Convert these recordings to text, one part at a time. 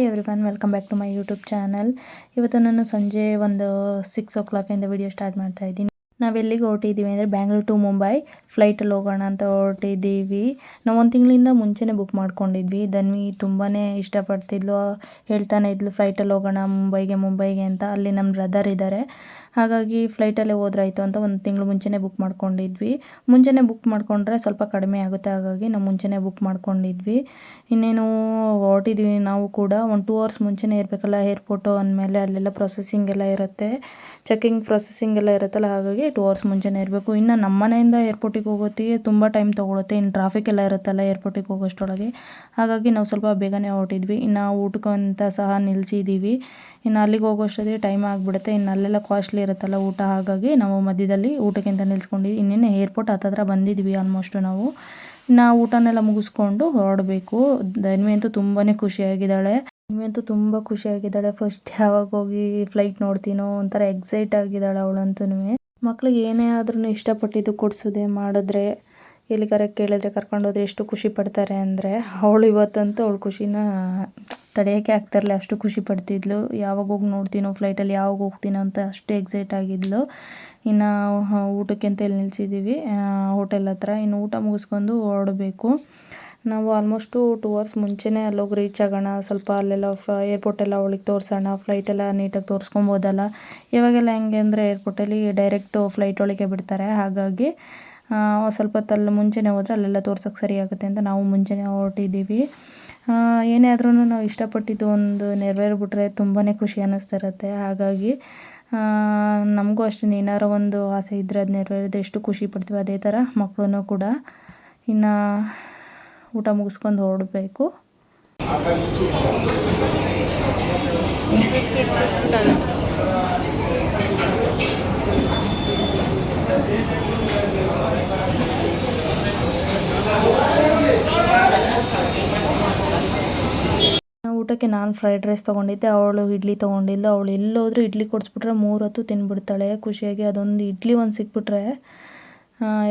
Hi everyone welcome back to my YouTube channel ಇವತ್ತು ನಾನು ಸಂಜೆ ಒಂದು ಸಿಕ್ಸ್ ಓ ಕ್ಲಾಕಿಂದ ವಿಡಿಯೋ ಸ್ಟಾರ್ಟ್ ಮಾಡ್ತಾ ಇದ್ದೀನಿ. ನಾವು ಎಲ್ಲಿಗೆ ಹೊರಟಿದ್ದೀವಿ ಅಂದರೆ ಬ್ಯಾಂಗ್ಳೂರ್ ಟು ಮುಂಬೈ ಫ್ಲೈಟಲ್ಲಿ ಹೋಗೋಣ ಅಂತ ಹೊರಟಿದ್ದೀವಿ ನಾವು ಒಂದು ತಿಂಗಳಿಂದ ಮುಂಚೆನೇ ಬುಕ್ ಮಾಡ್ಕೊಂಡಿದ್ವಿ. ಧನ್ವಿ ತುಂಬಾ ಇಷ್ಟಪಡ್ತಿದ್ಲು, ಹೇಳ್ತಾನೆ ಇದ್ಲು ಫ್ಲೈಟಲ್ಲಿ ಹೋಗೋಣ ಮುಂಬೈಗೆ ಮುಂಬೈಗೆ ಅಂತ. ಅಲ್ಲಿ ನಮ್ಮ ಬ್ರದರ್ ಇದ್ದಾರೆ ಹಾಗಾಗಿ ಫ್ಲೈಟಲ್ಲೇ ಹೋದ್ರಾಯ್ತು ಅಂತ ಒಂದು ತಿಂಗಳು ಮುಂಚೆನೇ ಬುಕ್ ಮಾಡ್ಕೊಂಡಿದ್ವಿ. ಮುಂಚೆನೇ ಬುಕ್ ಮಾಡಿಕೊಂಡ್ರೆ ಸ್ವಲ್ಪ ಕಡಿಮೆ ಆಗುತ್ತೆ, ಹಾಗಾಗಿ ನಾವು ಮುಂಚೆನೇ ಬುಕ್ ಮಾಡ್ಕೊಂಡಿದ್ವಿ. ಇನ್ನೇನು ಹೊರಟಿದ್ವಿ ನಾವು ಕೂಡ. ಒಂದು ಟೂ ಅವರ್ಸ್ ಮುಂಚೆನೇ ಇರಬೇಕಲ್ಲ ಏರ್ಪೋರ್ಟು ಅಂದಮೇಲೆ ಅಲ್ಲೆಲ್ಲ ಪ್ರೊಸೆಸಿಂಗ್ ಎಲ್ಲ ಇರುತ್ತೆ. ಚೆಕಿಂಗ್ ಪ್ರೊಸೆಸಿಂಗ್ ಎಲ್ಲ ಇರುತ್ತಲ್ಲ, ಹಾಗಾಗಿ ಟೂ ಅವರ್ಸ್ ಮುಂಚೆನೇ ಇರಬೇಕು. ಇನ್ನು ನಮ್ಮ ಮನೆಯಿಂದ ಏರ್ಪೋರ್ಟಿಗೆ ಹೋಗೋತ್ತಿಗೆ ತುಂಬ ಟೈಮ್ ತೊಗೊಳುತ್ತೆ. ಇನ್ನು ಟ್ರಾಫಿಕ್ ಎಲ್ಲ ಇರುತ್ತಲ್ಲ ಏರ್ಪೋರ್ಟಿಗೆ ಹೋಗೋಷ್ಟರೊಳಗೆ ಹಾಗಾಗಿ ನಾವು ಸ್ವಲ್ಪ ಬೇಗನೆ ಹೊರಟಿದ್ವಿ. ಇನ್ನು ಊಟಕ್ಕಂತ ಸಹ ನಿಲ್ಲಿಸಿದ್ದೀವಿ ಇನ್ನು ಅಲ್ಲಿಗೆ ಹೋಗೋಷ್ಟೊತ್ತಿಗೆ ಟೈಮ್ ಆಗಿಬಿಡುತ್ತೆ. ಇನ್ನು ಅಲ್ಲೆಲ್ಲ ಕಾಸ್ಟ್ಲಿ ಇರುತ್ತಲ್ಲ ಊಟ, ಹಾಗಾಗಿ ನಾವು ಮಧ್ಯದಲ್ಲಿ ಊಟಕ್ಕಿಂತ ನಿಲ್ಸ್ಕೊಂಡು ಇನ್ನೇನು ಏರ್ಪೋರ್ಟ್ ಹತ್ತತ್ರ ಬಂದಿದ್ವಿ ಆಲ್ಮೋಸ್ಟು ನಾವು. ನಾವು ಊಟನೆಲ್ಲ ಮುಗಿಸ್ಕೊಂಡು ಹೊರಡಬೇಕು. ಧನ್ವಿ ಅಂತೂ ತುಂಬಾ ಖುಷಿಯಾಗಿದ್ದಾಳೆ. ಧನ್ವಿ ಅಂತೂ ತುಂಬ ಖುಷಿಯಾಗಿದ್ದಾಳೆ. ಫಸ್ಟ್ ಯಾವಾಗ ಹೋಗಿ ಫ್ಲೈಟ್ ನೋಡ್ತೀನೋ ಒಂಥರ ಎಕ್ಸೈಟ್ ಆಗಿದ್ದಾಳೆ ಅವಳಂತೂ ಮಕ್ಳಿಗೆ ಏನೇ ಆದ್ರೂ ಇಷ್ಟಪಟ್ಟಿದ್ದು ಕೊಡಿಸೋದೆ, ಮಾಡಿದ್ರೆ, ಎಲ್ಲಿಗಾರ ಕೇಳಿದ್ರೆ ಕರ್ಕೊಂಡೋದ್ರೆ ಎಷ್ಟು ಖುಷಿ ಪಡ್ತಾರೆ ಅಂದರೆ, ಅವಳು ಇವತ್ತಂತೂ ಅವಳು ಖುಷಿನ ತಡೆಯೋಕ್ಕೆ ಆಗ್ತಿರಲಿಲ್ಲ. ಅಷ್ಟು ಖುಷಿ ಪಡ್ತಿದ್ಲು. ಯಾವಾಗ ಹೋಗಿ ನೋಡ್ತೀನೋ ಫ್ಲೈಟಲ್ಲಿ ಯಾವಾಗ ಹೋಗ್ತೀನೋ ಅಂತ ಅಷ್ಟು ಎಕ್ಸೈಟ್ ಆಗಿದ್ಲು. ಇನ್ನು ಊಟಕ್ಕೆ ಅಂತ ಇಲ್ಲಿ ನಿಲ್ಸಿದ್ದೀವಿ ಹೋಟೆಲ್ ಹತ್ರ. ಇನ್ನು ಊಟ ಮುಗಿಸ್ಕೊಂಡು ಹೊರಡಬೇಕು. ನಾವು ಆಲ್ಮೋಸ್ಟು ಟೂ ಅವರ್ಸ್ ಮುಂಚೆನೇ ಅಲ್ಲೋಗಿ ರೀಚ್ ಆಗೋಣ. ಸ್ವಲ್ಪ ಅಲ್ಲೆಲ್ಲ ಫ ಏರ್ಪೋರ್ಟೆಲ್ಲ ಅವಳಿಗೆ ತೋರಿಸೋಣ. ಫ್ಲೈಟೆಲ್ಲ ನೀಟಾಗಿ ತೋರಿಸ್ಕೊಬೋದಲ್ಲ. ಇವಾಗೆಲ್ಲ ಹೆಂಗೆ ಅಂದರೆ ಏರ್ಪೋರ್ಟಲ್ಲಿ ಡೈರೆಕ್ಟು ಫ್ಲೈಟ್ ಒಳಗೆ ಬಿಡ್ತಾರೆ. ಹಾಗಾಗಿ ಸ್ವಲ್ಪ ಹೊತ್ತಲ್ಲಿ ಮುಂಚೆನೇ ಹೋದರೆ ಅಲ್ಲೆಲ್ಲ ತೋರ್ಸೋಕ್ಕೆ ಸರಿ ಆಗುತ್ತೆ ಅಂತ ನಾವು ಮುಂಚೆನೇ ಹೊರಟಿದ್ದೀವಿ ಏನೇ ಆದ್ರೂ ನಾವು ಇಷ್ಟಪಟ್ಟಿದ್ದು ಒಂದು ನೆರವೇರಿಬಿಟ್ರೆ ತುಂಬಾ ಖುಷಿ ಅನ್ನಿಸ್ತಿರುತ್ತೆ ಹಾಗಾಗಿ ನಮಗೂ ಅಷ್ಟೇ ಏನಾರ ಒಂದು ಆಸೆ ಇದ್ದರೆ ಅದು ನೆರವೇರಿದ್ರೆ ಎಷ್ಟು ಖುಷಿ ಪಡ್ತೀವಿ ಅದೇ ಥರ ಮಕ್ಕಳೂ ಕೂಡ. ಇನ್ನು ಊಟ ಮುಗಿಸ್ಕೊಂಡು ಹೊರಡಬೇಕು. ಊಟಕ್ಕೆ ನಾನು ಫ್ರೈಡ್ ರೈಸ್ ತೊಗೊಂಡಿದ್ದೆ, ಅವಳು ಇಡ್ಲಿ ತೊಗೊಂಡಿಲ್ಲ ಅವಳು ಎಲ್ಲೋದ್ರೂ ಇಡ್ಲಿ ಕೊಡಿಸ್ಬಿಟ್ರೆ ಮೂರು ಹೊತ್ತು ತಿಂದ್ಬಿಡ್ತಾಳೆ ಖುಷಿಯಾಗಿ. ಅದೊಂದು ಇಡ್ಲಿ ಒಂದು ಸಿಕ್ಬಿಟ್ರೆ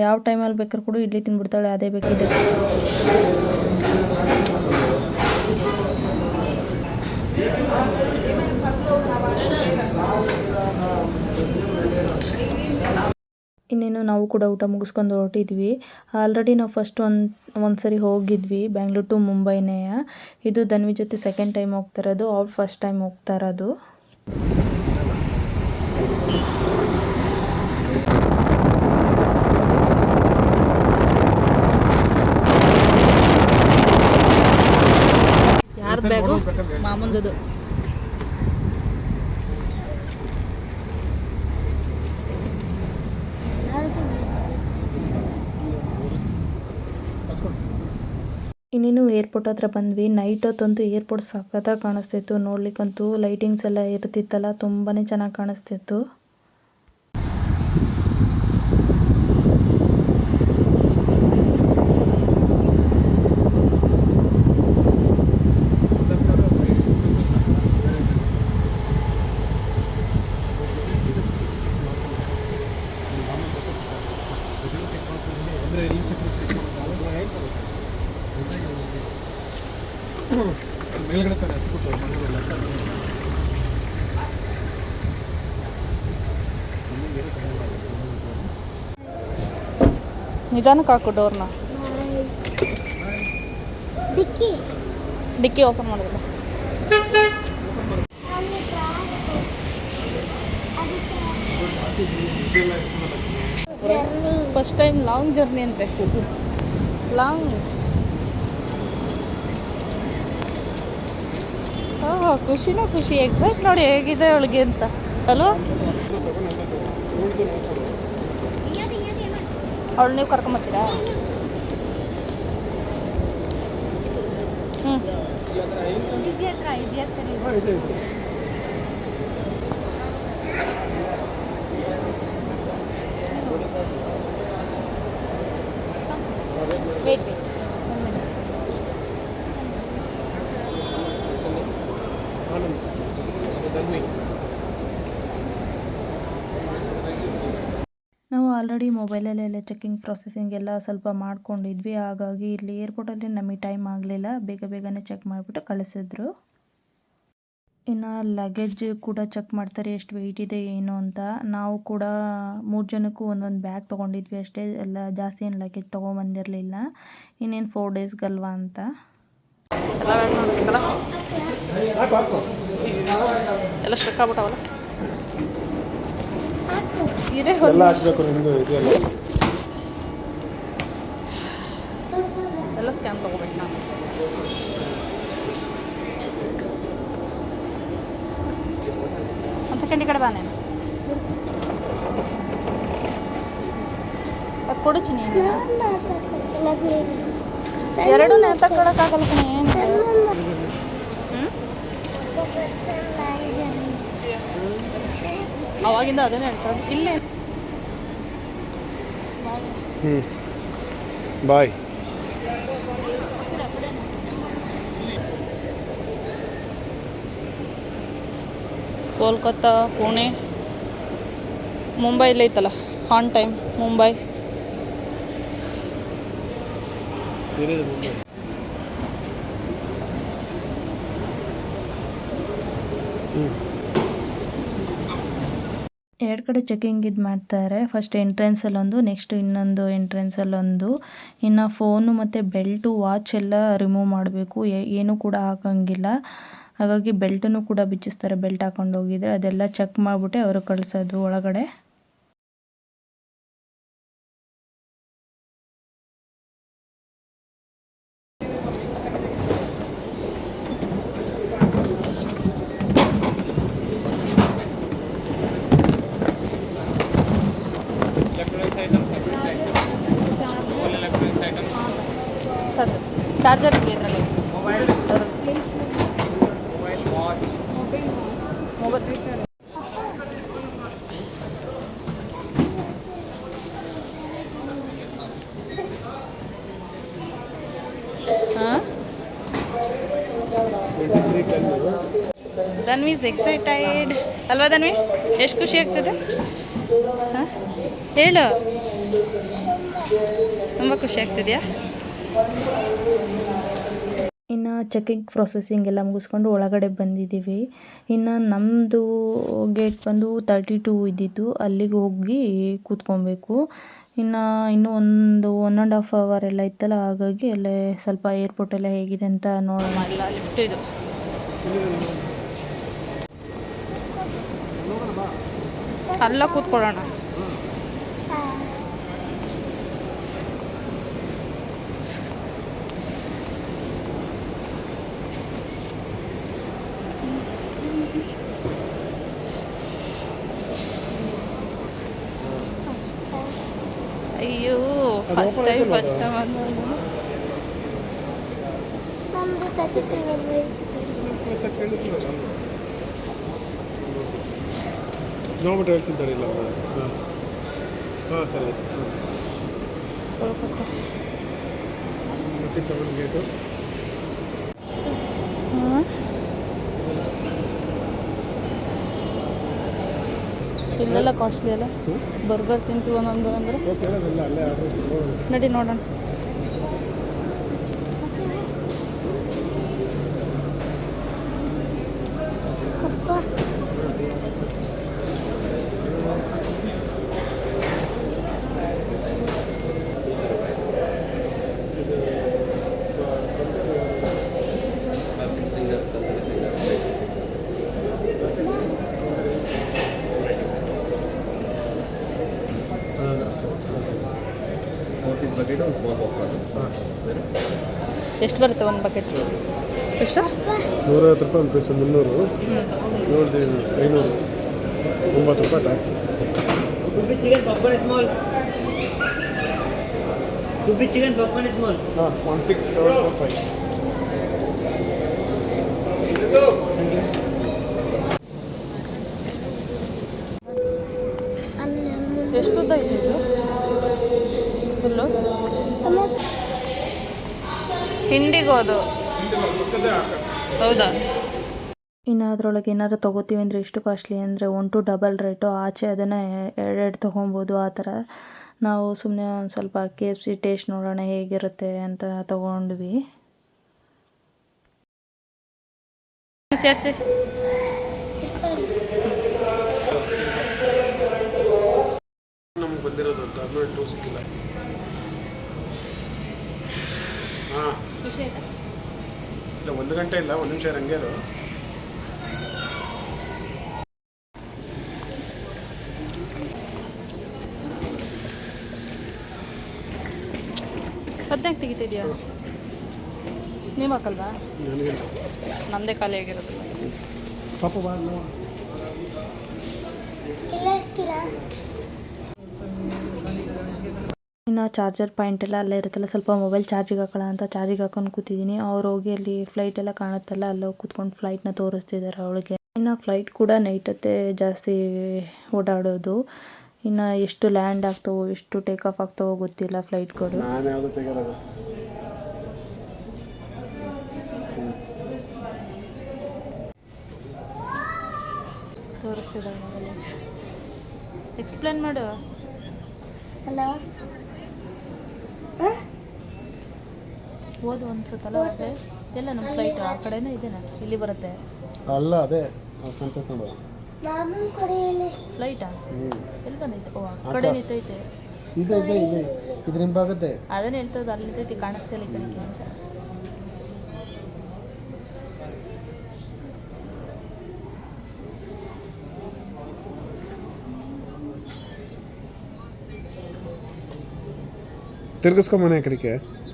ಯಾವ ಟೈಮಲ್ಲಿ ಬೇಕಾದ್ರೂ ಕೂಡ ಇಡ್ಲಿ ತಿಂದ್ಬಿಡ್ತಾಳೆ ಅದೇ ಬೇಕಿದೆ ಇನ್ನೇನು ನಾವು ಕೂಡ ಊಟ ಮುಗಿಸ್ಕೊಂಡು ಹೊರಟಿದ್ವಿ. ಆಲ್ರೆಡಿ ನಾವು ಫಸ್ಟ್ ಒಂದು ಒಂದು ಸರಿ ಹೋಗಿದ್ವಿ ಬ್ಯಾಂಗ್ಳೂರ್ ಟು ಮುಂಬೈನೇ ಇದು ಧನ್ವಿ ಜೊತೆ ಸೆಕೆಂಡ್ ಟೈಮ್ ಹೋಗ್ತಾ ಇರೋದು, ಅವ್ರು ಫಸ್ಟ್ ಟೈಮ್ ಹೋಗ್ತಾ ಇರೋದು. ಮಾಮಂದದು ಇನ್ನೇನು ಏರ್ಪೋರ್ಟ್ ಹತ್ರ ಬಂದ್ವಿ. ನೈಟ್ ಹೊತ್ತಂತೂ ಏರ್ಪೋರ್ಟ್ ಸಖತ್ತಾಗಿ ಕಾಣಿಸ್ತಿತ್ತು. ನೋಡ್ಲಿಕ್ಕಂತೂ ಲೈಟಿಂಗ್ಸ್ ಎಲ್ಲ ಇರ್ತಿತ್ತಲ್ಲ ತುಂಬಾ ಚೆನ್ನಾಗಿ ಕಾಣಿಸ್ತಿತ್ತು. ನಿಧಾನಕ್ಕೆ ಹಾಕು ಡೋರ್ನ. ಡಿಕ್ಕಿ. ಡಿಕ್ಕಿ ಓಪನ್ ಮಾಡೋದಿಲ್ಲ ಫಸ್ಟ್ ಟೈಮ್ ಲಾಂಗ್ ಜರ್ನಿ ಅಂತೆ. ಲಾಂಗ್ ಹಾಂ ಖುಷಿನೇ ಖುಷಿ. ಎಕ್ಸೈಟ್ ನೋಡಿ ಹೇಗಿದೆ ಅವಳಿಗೆ ಅಂತ. ಅಲ್ವಾ? ಅವಳು ನೀವು ಕರ್ಕೊಂಬರ್ತೀರಾ ಹ್ಞೂ ಆಲ್ರೆಡಿ ಮೊಬೈಲಲ್ಲೆಲ್ಲ ಚೆಕಿಂಗ್ ಪ್ರೊಸೆಸಿಂಗ್ ಎಲ್ಲ ಸ್ವಲ್ಪ ಮಾಡ್ಕೊಂಡಿದ್ವಿ. ಹಾಗಾಗಿ ಇಲ್ಲಿ ಏರ್ಪೋರ್ಟಲ್ಲಿ ನಮಗೆ ಟೈಮ್ ಆಗಲಿಲ್ಲ. ಬೇಗ ಬೇಗನೆ ಚೆಕ್ ಮಾಡಿಬಿಟ್ಟು ಕಳಿಸಿದ್ರು. ಇನ್ನು ಲಗೇಜ್ ಕೂಡ ಚೆಕ್ ಮಾಡ್ತಾರೆ, ಎಷ್ಟು ವೆಯ್ಟ್ ಇದೆ, ಏನು ಅಂತ. ನಾವು ಕೂಡ ಮೂರು ಜನಕ್ಕೂ ಒಂದೊಂದು ಬ್ಯಾಗ್ ತೊಗೊಂಡಿದ್ವಿ ಅಷ್ಟೇ. ಎಲ್ಲ ಜಾಸ್ತಿ ಏನು ಲಗೇಜ್ ತೊಗೊಂಬಂದಿರಲಿಲ್ಲ. ಇನ್ನೇನು ಫೋರ್ ಡೇಸ್ಗಲ್ವಾ ಅಂತ. ಎಲ್ಲ ಸ್ಟ್ರಕ್ ಆಗ್ಬಿಟ್ಟವಲ್ಲ? ಇರೇ ಎಲ್ಲ ಹಾಕ್ಬೇಕು ನಿಮ್ಮದು ಇದೆಲ್ಲ ಎಲ್ಲ. ಸ್ಕ್ಯಾನ್ ತಗೋಬೇಕು ನಾನು. ಒಂದು ಸೆಕೆಂಡ್ ಈ ಕಡೆ ಬಾ ನೀನು. ಅದು ಕೊಡು ನೀನು. ಎರಡು ನೇತಾಕೊಳಕ್ಕಾಗಲ್ಲ ಕಣೆ ಹ್ಞೂ ಅವಾಗಿಂದ ಅದನ್ನೇ ಹೇಳ್ತಾರೆ ಇಲ್ಲೇ ಹ್ಞೂ ಬಾಯ್. ಕೋಲ್ಕತ್ತಾ ಪುಣೆ ಮುಂಬೈಲಿ ಐತಲ್ಲ ಆನ್ ಟೈಮ್ ಮುಂಬೈ. ಹ್ಞೂ ಎರಡು ಕಡೆ ಚೆಕಿಂಗ್ ಇದು ಮಾಡ್ತಾರೆ. ಫಸ್ಟ್ ಎಂಟ್ರೆನ್ಸಲ್ಲೊಂದು ನೆಕ್ಸ್ಟ್ ಇನ್ನೊಂದು ಎಂಟ್ರೆನ್ಸಲ್ಲೊಂದು ಇನ್ನು ಫೋನು ಮತ್ತು ಬೆಲ್ಟು ವಾಚ್ ಎಲ್ಲ ರಿಮೂವ್ ಮಾಡಬೇಕು. ಏನು ಕೂಡ ಹಾಕಂಗಿಲ್ಲ. ಹಾಗಾಗಿ ಬೆಲ್ಟನ್ನು ಕೂಡ ಬಿಚ್ಚಿಸ್ತಾರೆ ಬೆಲ್ಟ್ ಹಾಕೊಂಡು ಹೋಗಿದ್ರೆ. ಅದೆಲ್ಲ ಚೆಕ್ ಮಾಡಿಬಿಟ್ಟೆ, ಅವರು ಕಳಿಸೋದು ಒಳಗಡೆ ಸರ್ ಚಾರ್ಜರ್ ಇದೆ ಇದರಲ್ಲಿ ಮೊಬೈಲ್ ಹಾಂ ಧನ್ವಿ ಇಸ್ ಎಕ್ಸೈಟೆಡ್ ಅಲ್ವಾ ಧನ್ವಿ ಎಷ್ಟು ಖುಷಿ ಆಗ್ತದೆ? ಹಾಂ? ಹೇಳು. ತುಂಬ ಖುಷಿ ಆಗ್ತಿದೆಯಾ? ಇನ್ನು ಚೆಕಿಂಗ್ ಪ್ರೊಸೆಸಿಂಗ್ ಎಲ್ಲ ಮುಗಿಸ್ಕೊಂಡು ಒಳಗಡೆ ಬಂದಿದ್ದೀವಿ. ಇನ್ನು ನಮ್ಮದು ಗೇಟ್ ಬಂದು ತರ್ಟಿ ಟೂ ಇದ್ದಿದ್ದು, ಅಲ್ಲಿಗೆ ಹೋಗಿ ಕೂತ್ಕೊಬೇಕು. ಇನ್ನು ಇನ್ನೂ ಒಂದು ಒನ್ ಆ್ಯಂಡ್ ಹಾಫ್ ಅವರ್ ಎಲ್ಲ ಇತ್ತಲ್ಲ, ಹಾಗಾಗಿ ಅಲ್ಲೇ ಸ್ವಲ್ಪ ಏರ್ಪೋರ್ಟ್ ಎಲ್ಲ ಹೇಗಿದೆ ಅಂತ ನೋಡೋಣ. ಅಲ್ಲ ಕೂತ್ಕೊಳ್ಳೋಣ. ಫಸ್ಟ್ ಟೈಮ್ ಫಸ್ಟ್ ಟೈಮ್ ನಮ್ದು ತರ್ಟಿ ಸೆವೆನ್ ನೋಡ್ಬಿಟ್ಟು ಹೇಳ್ತಿದ್ದಾರೆ ಇಲ್ಲ ಹಾಂ. ಹಾಂ ಸರಿ. Kolkata thirty seven gate. ಇಲ್ಲೆಲ್ಲ ಕಾಸ್ಟ್ಲಿ ಅಲ್ಲ? ಬರ್ಗರ್ ತಿಂತೀವಿ ಒಂದೊಂದು ಅಂದರೆ? ನಡಿ ನೋಡೋಣ. ಒಂದು ಸ್ಮಾಲ್ ಎಷ್ಟು ಬರುತ್ತೆ ಒಂದು ಬಕೆಟ್? ಎಷ್ಟು? ನೂರ ಐವತ್ತು ರೂಪಾಯಿ ಒಂದು ಪೈಸೆ ಮುನ್ನೂರು. ನೋಡಿದೆ ಐನೂರು. ಒಂಬತ್ತು ರೂಪಾಯಿ ಟ್ಯಾಕ್ಸ್ ಟುಬಿ ಚಿಕನ್ ಪಾಪ್ಕಾರ್ನ್ ಸ್ಮಾಲ್ ಟುಬಿ ಚಿಕನ್ ಪಾಪ್ಕಾರ್ನ್ ಸ್ಮಾಲ್ ಹಾಂ one six seven four five ಇಂಡಿಗೋದು ಹೌದಾ? ಇನ್ನು ಅದರೊಳಗೆ ಏನಾದ್ರು ತಗೋತೀವಿ ಅಂದರೆ ಎಷ್ಟು ಕಾಸ್ಟ್ಲಿ ಅಂದರೆ ಒನ್ ಟು ಡಬಲ್ ರೇಟು ಆಚೆ ಅದನ್ನು ಎರಡೆರಡು ತೊಗೊಬೋದು ಆ ಥರ. ನಾವು ಸುಮ್ಮನೆ ಒಂದು ಸ್ವಲ್ಪ ಕೆ ಎಫ್ ಸಿ ಟೇಸ್ಟ್ ನೋಡೋಣ ಹೇಗಿರುತ್ತೆ ಅಂತ ತೊಗೊಂಡ್ವಿ. ಬಂದಿರೋದು ಸಿಕ್ಕಿಲ್ಲ. ಹಾಂ. ಖುಷಿ ಆಯ್ತಾ? ಇಲ್ಲ ಒಂದು ಗಂಟೆ ಇಲ್ಲ ಒಂದು ನಿಮಿಷ ಹಂಗೆ ಇರು. ಹದಿನಾಲ್ಕು ತೆಗಿತಿದ್ಯಾ? ನೀವು ಹಾಕಲ್ವಾ? ನನಗಿಲ್ಲ ನಮ್ಮದೇ ಖಾಲಿ ಆಗಿರೋದು. ಪಾಪ ಬಾ. ಇಲ್ಲ ಇನ್ನು ಚಾರ್ಜರ್ ಪಾಯಿಂಟ್ ಎಲ್ಲ ಅಲ್ಲೇ ಇರುತ್ತಲ್ಲ ಸ್ವಲ್ಪ ಮೊಬೈಲ್ ಚಾರ್ಜಿಗೆ ಹಾಕೋಣ ಅಂತ ಚಾರ್ಜಿಗೆ ಹಾಕೊಂಡು ಕೂತಿದ್ದೀನಿ ಅವ್ರು ಹೋಗಿ ಅಲ್ಲಿ ಫ್ಲೈಟ್ ಎಲ್ಲ ಕಾಣುತ್ತಲ್ಲ ಅಲ್ಲಿ ಹೋಗಿ ಕೂತ್ಕೊಂಡು ಫ್ಲೈಟ್ನ ತೋರಿಸ್ತಿದ್ದಾರೆ ಅವಳಿಗೆ. ಇನ್ನು ಫ್ಲೈಟ್ ಕೂಡ ನೈಟ್ ಅತ್ತೆ ಜಾಸ್ತಿ ಓಡಾಡೋದು. ಇನ್ನು ಎಷ್ಟು ಲ್ಯಾಂಡ್ ಆಗ್ತವೋ ಎಷ್ಟು ಟೇಕ್ ಆಫ್ ಆಗ್ತವೋ ಗೊತ್ತಿಲ್ಲ ಫ್ಲೈಟ್ಗಳು ನಾನು ಯಾವುದು ತೆಗಿರೋದು ತೋರಿಸ್ತಿದ್ದಾಳೆ ಎಕ್ಸ್ಪ್ಲೇನ್ ಮಾಡು. ಹಲೋ ಓದು ಅನ್ಸುತ್ತಲ್ಲ ಅದೇ ಎಲ್ಲ ನಮ್ಮ ಫ್ಲೈಟ್ ಆ ಕಡೆನೇ ಇದೆನಾ? ಇಲ್ಲಿ ಬರುತ್ತೆ? ಅಲ್ಲ ಅದೇ. ಫ್ಲೈಟಾ ಎಲ್ಲಿ ಬಂದೈತೆ ಓ ಆ ಕಡೆ ನಿಂತೈತೆ. ಇದೆ ಇದೆ ಇದೆ. ಇದ್ರ ನಿಂಬಾಗುತ್ತೆ ಅದನ್ನ ಹೇಳ್ತದ ಅಲ್ಲಿ ನಿಂತೈತಿ ಕಾಣಿಸ್ತಿಲ್ಲ ಈ ಕಡೆಗೆ ಅಂತ ತಿರ್ಗಿಸ್ಕೊಂಬನೆ ಆ ಕಡೆಗೆ ನಮಗಂಗೆ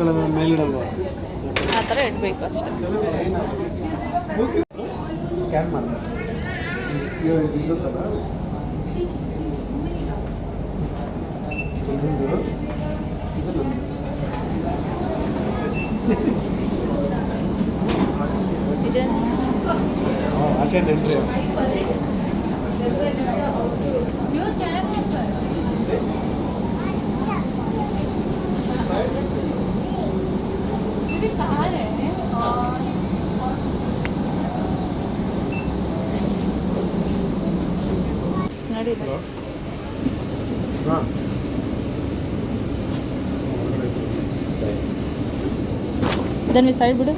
ಬಸ್ಗಳೆಲ್ಲ ಮೇಲಿಡಲ್ವಾ ಆ ಥರ ಇಡಬೇಕು ಅಷ್ಟೇ. ಸ್ಕ್ಯಾನ್ ಆಚೆಯಿಂದ ಎಂಟ್ರಿ इधर में साइड बुढ़े।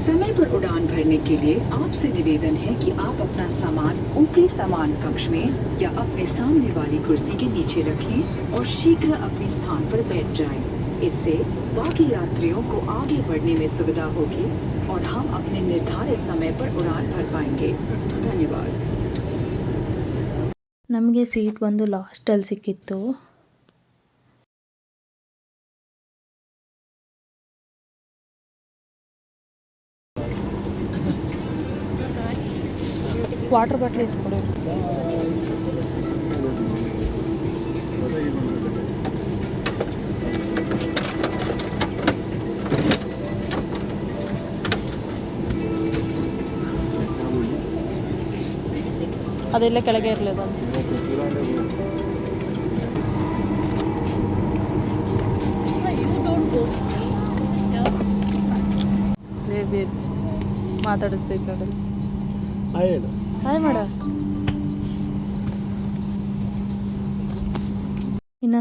समय पर उड़ान भरने के लिए आपसे निवेदन है कि आप अपना सामान ऊपरी सामान कक्ष में या अपने सामने वाली कुर्सी के नीचे रखें और शीघ्र अपने स्थान पर बैठ जाएँ। इससे बाकी यात्रियों को आगे बढ़ने में सुविधा होगी और हम अपने निर्धारित समय पर उड़ान भर पाएंगे धन्यवाद ನಮಗೆ ಸೀಟ್ ಬಂದು ಲಾಸ್ಟಲ್ಲಿ ಸಿಕ್ಕಿತ್ತು ವಾಟರ್ ಬಾಟ್ಲಿ ಇಟ್ಕೊಡು ಅದೆಲ್ಲ ಕೆಳಗೆ ಇರಲಿ ಅದು ಮಾತಾಡಿಸ್ಬೇಕಾದ್ರೆ ಹಾಂ ಹೇಳು ಹಾಯ್ ಮಾಡ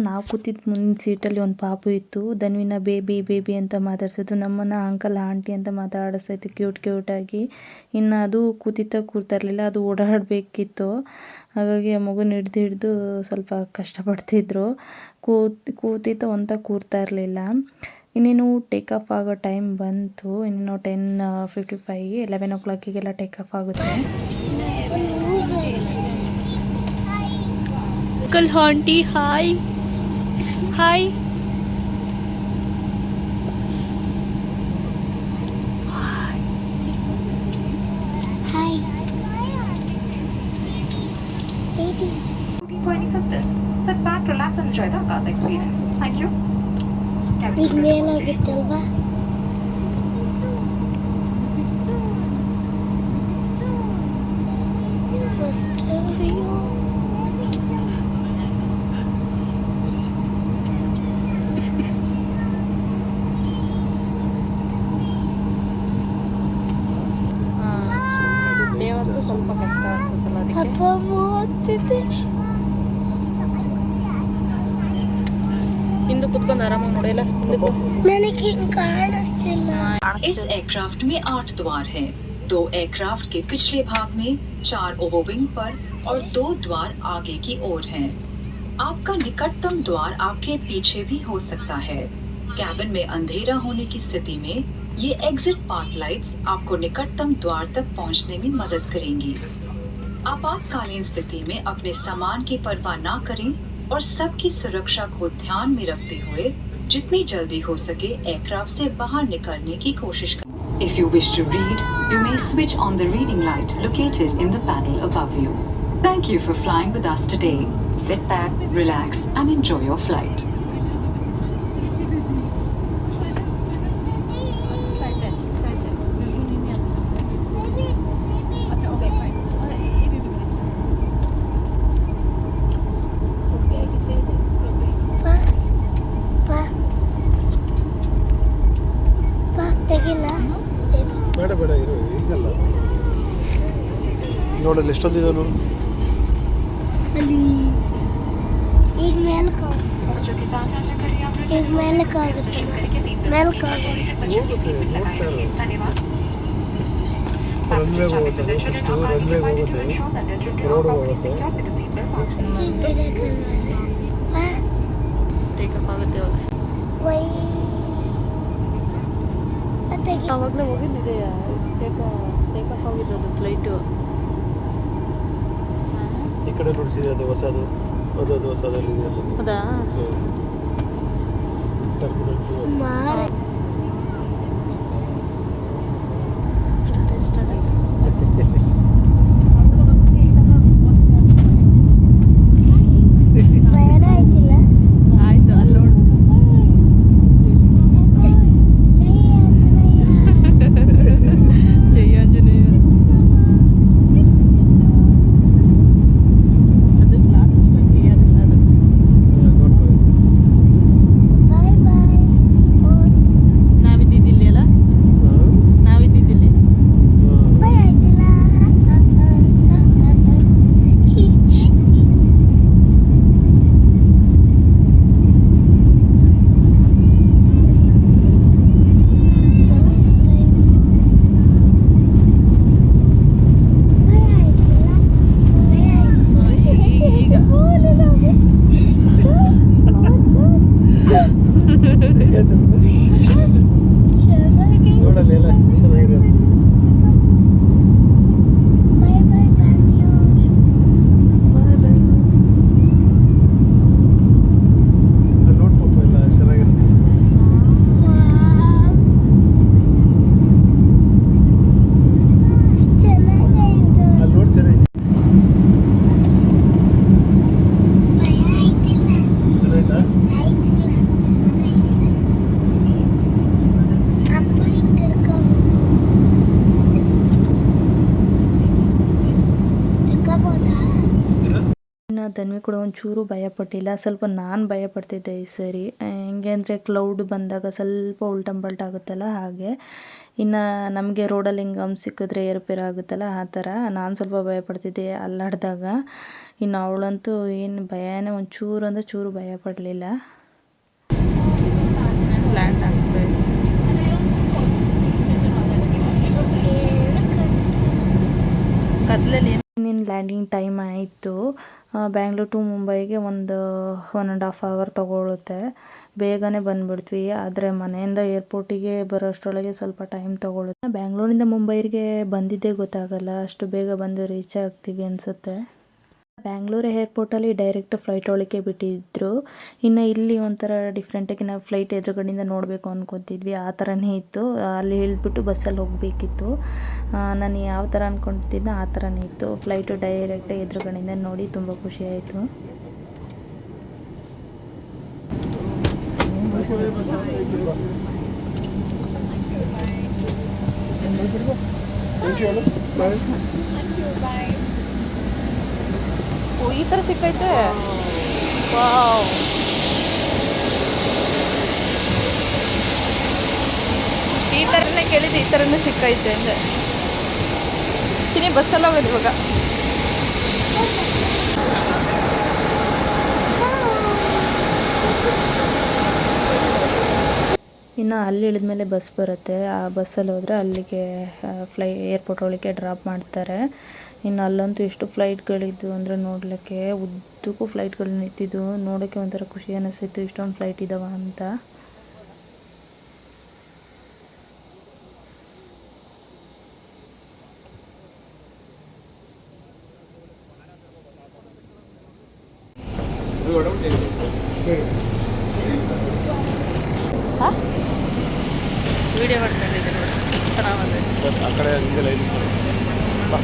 ನಾವು ಕೂತಿದ್ದ ಮುಂದಿನ ಸೀಟಲ್ಲಿ ಒಂದು ಪಾಪು ಇತ್ತು. ಧನ್ವಿನ ಬೇಬಿ ಬೇಬಿ ಅಂತ ಮಾತಾಡ್ಸಿದ್ದು ನಮ್ಮನ್ನು ಅಂಕಲ್ ಆಂಟಿ ಅಂತ ಮಾತಾಡಿಸ್ತಾಯಿತ್ತು ಕ್ಯೂಟ್ ಕ್ಯೂಟಾಗಿ ಇನ್ನು ಅದು ಕೂತಿತ್ತ ಕೂರ್ತಾ ಇರಲಿಲ್ಲ ಅದು ಓಡಾಡಬೇಕಿತ್ತು. ಹಾಗಾಗಿ ಆ ಮಗುನ ಹಿಡ್ದು ಹಿಡಿದು ಸ್ವಲ್ಪ ಕಷ್ಟಪಡ್ತಿದ್ರು. ಕೂತ್ ಕೂತಿತ್ತ ಅಂತ ಕೂರ್ತಾ ಇರಲಿಲ್ಲ. ಇನ್ನೇನು ಟೇಕ್ ಆಫ್ ಆಗೋ ಟೈಮ್ ಬಂತು. ಇನ್ನೇನು ಟೆನ್ ಫಿಫ್ಟಿ ಫೈವ್ ಎಲೆವೆನ್ ಓ ಕ್ಲಾಕಿಗೆಲ್ಲ ಟೇಕ್ ಆಫ್ ಆಗುತ್ತೆ. Uncle aunty hi Hi hi baby Sir, petrol enjoy the above experience. Thank you. Cabin ಈಗ ಮೇಲಾಗುತ್ತಲ್ವಾ ಫಸ್ಟ್ ದೇವತ್ತು ಸ್ವಲ್ಪ ಕಷ್ಟ ಅನ್ಸುತ್ತಲ್ಲ ಅದಕ್ಕೆ ಅಪ್ಪ ಮೂವತ್ತಿದೆ ಹಿಂದೆ ಕುತ್ಕೊಂಡು ಆರಾಮಾಗಿ ನೋಡಿಲ್ಲ ಹಿಂದಕ್ಕೆ ನನಗೆ ಹಿಂಗ್ ಕಾಣಿಸ್ತಿಲ್ಲ इस एयरक्राफ्ट में आठ द्वार हैं। दो एयरक्राफ्ट के पिछले भाग में चार ओवरविंग पर और दो द्वार आगे की ओर हैं। आपका निकटतम द्वार आपके पीछे भी हो सकता है कैबिन में अंधेरा होने की स्थिति में ये एग्जिट पार्क लाइट्स आपको निकटतम द्वार तक पहुँचने में मदद करेंगी। आपातकालीन स्थिति में अपने सामान की परवाह न करें और सबकी सुरक्षा को ध्यान में रखते हुए जितनी जल्दी हो सके एयरक्राफ्ट से बाहर निकलने की कोशिश करें। If you wish to read you may switch on the reading light located in दैनल panel above you thank you for flying with us today sit back relax and enjoy your flight ನೋಡಲ್ಲಿ ಎಷ್ಟೊಂದಿದೆ ನೋಡು. ಅಲ್ಲಿ ಈಗ ಮೇಲಕ್ಕೆ ಈಗ ಮೇಲಕ್ಕೆ ಆಗುತ್ತೆ. ಮೇಲಕ್ಕೆ ರನ್ವೇಗೆ ಹೋಗುತ್ತೆ ಫಸ್ಟು ರನ್ವೇಗೆ ಹೋಗುತ್ತೆ ರೋಡ್ಗೆ ಹೋಗುತ್ತೆ. ಟೇಕಪ್ ಆಗುತ್ತೆ. ಅವಾಗ ವೈ ಬಾ ಹೋಗಿದ್ದಿದೆ ಟೇಕ ಟೇಕಪ್ ಆಗಿದ್ದು ಫ್ಲೈಟು ಕಡೆ ನೋಡಿಸಿದ್ರೆ ಅದು ಹೊಸದು ಅದು ಅದು ಹೊಸದಲ್ಲಿ ಇದೆ ಹೌದಾ ಟರ್ಮಿನಲ್ ಟು ಸುಮಾರು ಸ್ಟಾರ್ಟ್ ಸ್ಟಾರ್ಟ್ ಆಯ್ತು ಭಯನ ಆಯ್ತಿಲ್ಲ ಆಯ್ತು ಅಲ್ಲಿ ನೋಡು ಜೈ ಜೈ ಆಂಜನೇಯ ಜೈ ಆಂಜನೇಯ ಅದು ಲಾಸ್ಟ್ ಅಷ್ಟೊಂದು ಕ್ಲಿಯರ್ ಇಲ್ಲ ಅದು ನೋಡ್ತಾರೆ ಬಾಯ್ ಬಾಯ್ ನಾವಿದ್ದಿದ್ದಿಲ್ಲಿ ಅಲ್ಲ ಹಾಂ ನಾವಿದ್ದಿದ್ದಿಲ್ಲಿ ಹಾಂ ಭಯ ಆಯ್ತಿಲ್ಲ ಫಸ್ಟ್ ಟೈಮ್ ಭಯ ಆಯ್ತಿಲ್ಲ ಭಯ ಆಯ್ತು ಈಗ ಚೆನ್ನಾಗಿ ನೋಡಲ್ಲಿ ಎಲ್ಲ ಚೆನ್ನಾಗಿದೆ ಬಾಯ್ ಬಾಯ್ ಬ್ಯಾಂಗ್ಳೂರ್ ಅಲ್ಲಿ ನೋಡ್ಬೇಕು ಎಲ್ಲ ಚೆನ್ನಾಗಿರುತ್ತೆ ಚೆನ್ನಾಗಾಯ್ತು ಅಲ್ಲಿ ನೋಡಿ ಚೆನ್ನಾಗಿ ಭಯ ಆಯ್ತಿಲ್ಲ ಚೆನ್ನಾಯ್ತಾ ಆಯ್ತಿಲ್ಲ ಅಪ್ಪ ಹಿಂಗೆ ಹಿಡ್ಕೋಬೇಕು ತಗೋಬೋದಾ ಇನ್ನು ತನ್ವಿ ಕೂಡ ಒಂಚೂರು ಭಯಪಟ್ಟಿಲ್ಲ. ಸ್ವಲ್ಪ ನಾನು ಭಯಪಡ್ತಿದ್ದೆ ಈ ಸರಿ. ಹೆಂಗೆ ಅಂದರೆ ಕ್ಲೌಡ್ ಬಂದಾಗ ಸ್ವಲ್ಪ ಉಲ್ಟಂಬಲ್ಟ್ ಆಗುತ್ತಲ್ಲ ಹಾಗೆ. ಇನ್ನು ನಮಗೆ ರೋಡಲ್ಲಿ ಹಿಂಗೆ ಹಂಪ್ ಸಿಕ್ಕಿದ್ರೆ ಏರುಪೇರು ಆಗುತ್ತಲ್ಲ ಆ ಥರ. ನಾನು ಸ್ವಲ್ಪ ಭಯಪಡ್ತಿದ್ದೆ ಅಲ್ಲಾಡಿದಾಗ. ಇನ್ನು ಅವಳಂತೂ ಏನು ಭಯನೇ ಒಂಚೂರು ಅಂದರೆ ಚೂರು ಭಯ ಪಡಲಿಲ್ಲ ಲ್ಯಾಂಡಿಂಗ್ ಟೈಮ್ ಆಯಿತು. ಬ್ಯಾಂಗ್ಳೂರ್ ಟು ಮುಂಬೈಗೆ ಒಂದು ಒನ್ ಆ್ಯಂಡ್ ಹಾಫ್ ಅವರ್ ತೊಗೊಳುತ್ತೆ. ಬೇಗನೆ ಬಂದ್ಬಿಡ್ತೀವಿ. ಆದರೆ ಮನೆಯಿಂದ ಏರ್ಪೋರ್ಟಿಗೆ ಬರೋಷ್ಟರೊಳಗೆ ಸ್ವಲ್ಪ ಟೈಮ್ ತೊಗೊಳುತ್ತೆ. ಬ್ಯಾಂಗ್ಳೂರಿಂದ ಮುಂಬೈಗೆ ಬಂದಿದ್ದೇ ಗೊತ್ತಾಗಲ್ಲ. ಅಷ್ಟು ಬೇಗ ಬಂದು ರೀಚ್ ಆಗ್ತೀವಿ ಅನಿಸುತ್ತೆ. ಬ್ಯಾಂಗ್ಳೂರ್ ಏರ್ಪೋರ್ಟಲ್ಲಿ ಡೈರೆಕ್ಟ್ ಫ್ಲೈಟ್ ಒಳಗೆ ಬಿಟ್ಟಿದ್ರು. ಇನ್ನು ಇಲ್ಲಿ ಒಂಥರ ಡಿಫ್ರೆಂಟಾಗಿ ನಾವು ಫ್ಲೈಟ್ ಎದುರುಗಡೆಯಿಂದ ನೋಡಬೇಕು ಅಂದ್ಕೊತಿದ್ವಿ ಆ ಥರನೇ ಇತ್ತು. ಅಲ್ಲಿ ಇಳಿದ್ಬಿಟ್ಟು ಬಸ್ಸಲ್ಲಿ ಹೋಗಬೇಕಿತ್ತು. ನಾನು ಯಾವ ಥರ ಅಂದ್ಕೊತಿದ್ದೆ ಆ ಥರನೇ ಇತ್ತು. ಫ್ಲೈಟು ಡೈರೆಕ್ಟ್ ಎದುರುಗಡೆಯಿಂದ ನೋಡಿ ತುಂಬ ಖುಷಿ ಆಯಿತು. Bye. Thank ಬಾಯ್ ಓ ಈ ಥರ ಸಿಕ್ಕೈತೆ? ವಾವ್. ಈ ಥರನೇ ಕೇಳಿದ್ದು ಈ ಥರನೇ ಸಿಕ್ಕೈತೆ ಅಂದರೆ ಚಿನಿ ಬಸ್ಸಲ್ಲಿ ಹೋಗೋದು ಇವಾಗ. ಇನ್ನು ಅಲ್ಲಿ ಇಳಿದ್ಮೇಲೆ ಬಸ್ ಬರುತ್ತೆ. ಆ ಬಸ್ಸಲ್ಲಿ ಹೋದರೆ ಅಲ್ಲಿಗೆ ಫ್ಲೈ ಏರ್ಪೋರ್ಟ್ ಒಳಗೆ ಡ್ರಾಪ್ ಮಾಡ್ತಾರೆ. ಇನ್ನು ಅಲ್ಲಂತೂ ಎಷ್ಟು ಫ್ಲೈಟ್ಗಳಿದ್ವು ಅಂದರೆ ನೋಡ್ಲಿಕ್ಕೆ ಉದ್ದಕ್ಕೂ ಫ್ಲೈಟ್ಗಳು ನಿಂತಿದ್ದು ನೋಡೋಕ್ಕೆ ಒಂಥರ ಖುಷಿ ಅನ್ನಿಸ್ತಿತ್ತು ಇಷ್ಟೊಂದು ಫ್ಲೈಟ್ ಇದಾವ ಅಂತ. ವಿಡಿಯೋ ಮಾಡ್ಕೊಂಡಿದ್ದೀನಿ ನೋಡಿ ಚೆನ್ನಾಗಿ ಬಂದಿದೆ ಸರ್ ಆ ಕಡೆ ಅಲ್ಲಿ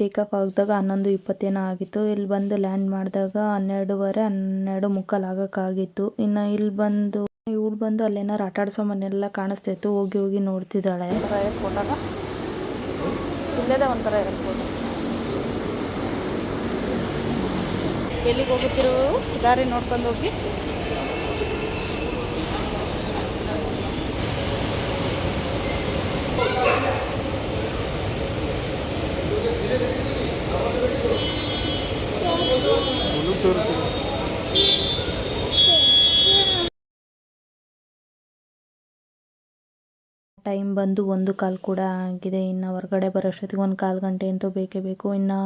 ಟೇಕ್ ಆಫ್ ಆಗಿದಾಗ ಹನ್ನೊಂದು ಇಪ್ಪತ್ತೇನೋ ಆಗಿತ್ತು. ಇಲ್ಲಿ ಬಂದು ಲ್ಯಾಂಡ್ ಮಾಡಿದಾಗ ಹನ್ನೆರಡುವರೆ ಹನ್ನೆರಡು ಮುಕ್ಕಾಲು ಆಗೋಕ್ಕಾಗಿತ್ತು. ಇನ್ನು ಇಲ್ಲಿ ಬಂದು ಇವಳು ಬಂದು ಅಲ್ಲೇನಾರು ಆಟ ಮನೆಲ್ಲ ಮನೆಯೆಲ್ಲ ಕಾಣಿಸ್ತಾಯಿತ್ತು ಹೋಗಿ ಹೋಗಿ ನೋಡ್ತಿದ್ದಾಳೆ. ಒಂಥರ ಏರ್ಪೋರ್ಟ್ ಅಲ್ಲ ಇಲ್ಲದೇ ಒಂಥರ ಏರ್ಪೋರ್ಟ್ ಎಲ್ಲಿಗೆ ಹೋಗುತ್ತಿರು ದಾರಿ ನೋಡ್ಕೊಂಡು ಹೋಗಿ. ಟೈಮ್ ಬಂದು ಒಂದು ಕಾಲು ಕೂಡ ಆಗಿದೆ. ಇನ್ನು ಹೊರಗಡೆ ಬರೋಷ್ಟೊತ್ತಿಗೆ ಒಂದು ಕಾಲು ಗಂಟೆ ಅಂತೂ ಬೇಕೇ ಬೇಕು. ಇನ್ನು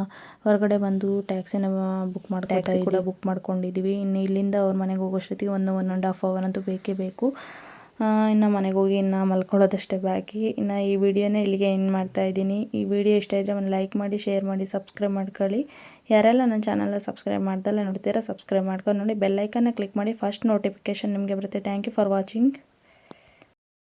ಹೊರಗಡೆ ಬಂದು ಟ್ಯಾಕ್ಸಿನ ಬುಕ್ ಮಾಡಿ ಟ್ಯಾಕ್ಸಿ ಕೂಡ ಬುಕ್ ಮಾಡ್ಕೊಂಡಿದ್ದೀವಿ. ಇನ್ನು ಇಲ್ಲಿಂದ ಅವ್ರ ಮನೆಗೆ ಹೋಗೋಷ್ಟೊತ್ತಿಗೆ ಒಂದು ಒನ್ ಆ್ಯಂಡ್ ಹಾಫ್ ಅವರ್ ಅಂತೂ ಬೇಕೇ ಬೇಕು. ಇನ್ನು ಮನೆಗೆ ಹೋಗಿ ಇನ್ನು ಮಲ್ಕೊಳ್ಳೋದಷ್ಟೇ ಬಾಕಿ. ಇನ್ನು ಈ ವಿಡಿಯೋನ ಇಲ್ಲಿಗೆ ಎಂಡ್ ಮಾಡ್ತಾ ಇದ್ದೀನಿ. ಈ ವಿಡಿಯೋ ಇಷ್ಟ ಇದ್ದರೆ ಒಂದು ಲೈಕ್ ಮಾಡಿ ಶೇರ್ ಮಾಡಿ ಸಬ್ಸ್ಕ್ರೈಬ್ ಮಾಡ್ಕೊಳ್ಳಿ. ಯಾರೆಲ್ಲ ನನ್ನ ಚಾನಲ್ನ ಸಬ್ಸ್ಕ್ರೈಬ್ ಮಾಡ್ದಲ್ಲ ನೋಡ್ತೀರಾ ಸಬ್ಸ್ಕ್ರೈಬ್ ಮಾಡ್ಕೊಂಡು ನೋಡಿ ಬೆಲ್ಲೈಕನ್ನ ಕ್ಲಿಕ್ ಮಾಡಿ ಫಸ್ಟ್ ನೋಟಿಫಿಕೇಷನ್ ನಿಮಗೆ ಬರುತ್ತೆ. Thank you for watching.